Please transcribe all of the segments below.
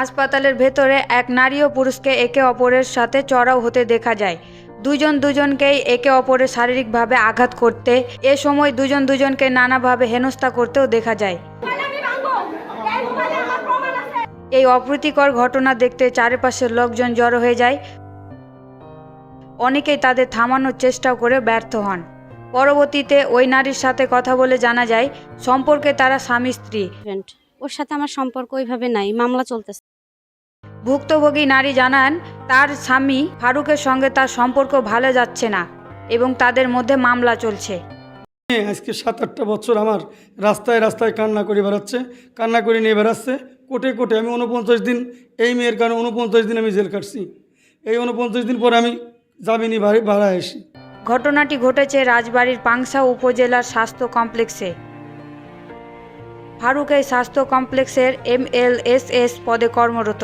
হাসপাতালের ভেতরে এক নারী ও পুরুষকে একে অপরের সাথে চড়াও হতে দেখা যায়। দুজন দুজনকেই একে অপরের শারীরিকভাবে আঘাত করতে, এ সময় দুজন দুজনকে নানাভাবে হেনস্থা করতেও দেখা যায়। এই অপ্রীতিকর ঘটনা দেখতে চারিপাশের লোকজন জড়ো হয়ে যায়। অনেকেই তাদের থামানোর চেষ্টাও করে ব্যর্থ হন। পরবর্তীতে ওই নারীর সাথে কথা বলে জানা যায়, সম্পর্কে তারা স্বামী স্ত্রী ওর সাথে আমার সম্পর্ক ওইভাবে নাই, মামলা চলতেছে। ভুক্তভোগী নারী জানান তার স্বামী ফারুকের সঙ্গে তার সম্পর্ক ভালো যাচ্ছে না এবং তাদের মধ্যে মামলা চলছে। আজকে সাত আটটা বছর আমার রাস্তায় রাস্তায় কান্না করে বেড়াচ্ছে কান্না করে নিয়ে বেড়াচ্ছে। কোটে কোটে আমি উনপঞ্চাশ দিন এই মেয়ের কারণে উনপঞ্চাশ দিন আমি জেল কাটছি এই উনপঞ্চাশ দিন পরে আমি জামিনি বাড়ি ভাড়া আসি ঘটনাটি ঘটেছে রাজবাড়ির পাংশা উপজেলার স্বাস্থ্য কমপ্লেক্সে। ফারুক এই স্বাস্থ্য কমপ্লেক্সের এমএলএসএস পদে কর্মরত।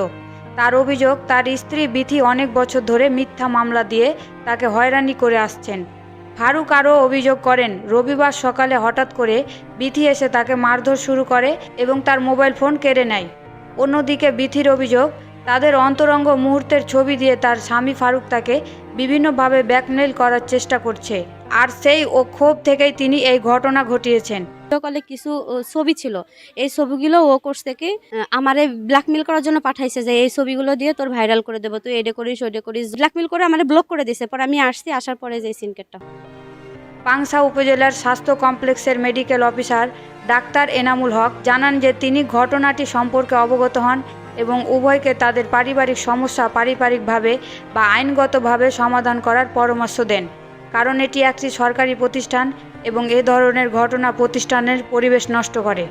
তার অভিযোগ, তার স্ত্রী বিথি অনেক বছর ধরে মিথ্যা মামলা দিয়ে তাকে হয়রানি করে আসছেন। ফারুক আরও অভিযোগ করেন, রবিবার সকালে হঠাৎ করে বিথি এসে তাকে মারধর শুরু করে এবং তার মোবাইল ফোন কেড়ে নেয়। অন্যদিকে বিথির অভিযোগ তাদের অন্তরঙ্গ মুহূর্তের ছবি দিয়ে তার স্বামী ফারুক তাকে বিভিন্নভাবে ব্যাকমেল করার চেষ্টা করছে। আর সেই ও ক্ষোভ থেকেই তিনি এই ঘটনা ঘটিয়েছেন। ভিডিও কিছু ছবি ছিল। এই ছবিগুলো ও কোর্স থেকে আমারে ব্ল্যাকমেল করার জন্য পাঠাইছে যে এই ছবিগুলো দিয়ে তোর ভাইরাল করে দেবো তুই এডে করিস ওডে করিস। ব্ল্যাকমেল করে আমার ব্লক করে দিছে পরে আমি আসছি আসার পরে যে সিনকেটটা। পাংশা উপজেলার স্বাস্থ্য কমপ্লেক্সের medical officer doctor Enamul Haque জানান যে তিনি ঘটনাটি সম্পর্কে অবগত হন। এবং উভয়কে তাদের পারিবারিক সমস্যা পারিবারিকভাবে বা আইনগতভাবে সমাধান করার পরামর্শ দেন, কারণ এটি একটি সরকারি প্রতিষ্ঠান এবং এ ধরনের ঘটনা প্রতিষ্ঠানের পরিবেশ নষ্ট করে।